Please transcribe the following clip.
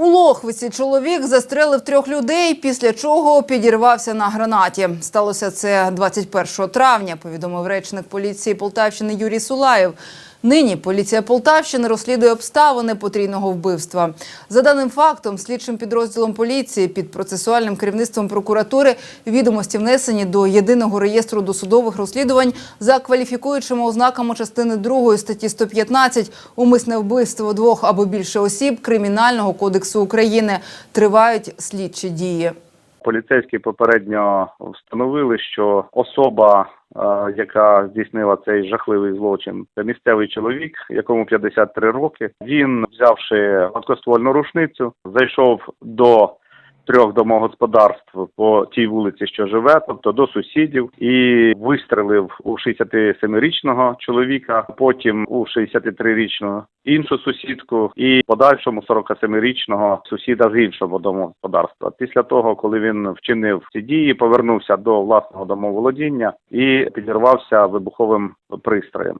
У Лохвиці чоловік застрелив трьох людей, після чого підірвався на гранаті. Сталося це 21 травня, повідомив речник поліції Полтавщини Юрій Сулаєв. Нині поліція Полтавщини розслідує обставини потрійного вбивства. За даним фактом, слідчим підрозділом поліції під процесуальним керівництвом прокуратури відомості внесені до єдиного реєстру досудових розслідувань за кваліфікуючими ознаками частини 2 статті 115 умисне вбивство двох або більше осіб Кримінального кодексу України. Тривають слідчі дії. Поліцейські попередньо встановили, що особа, е, яка здійснила цей жахливий злочин, це місцевий чоловік, якому 53 роки. Він, взявши гладкоствольну рушницю, зайшов до трьох домогосподарств по тій вулиці, що живе, тобто до сусідів, і вистрелив у 67-річного чоловіка, потім у 63-річну іншу сусідку, і подальшому 47-річного сусіда з іншого домогосподарства. Після того, коли він вчинив ці дії, повернувся до власного домоволодіння і підірвався вибуховим пристроєм.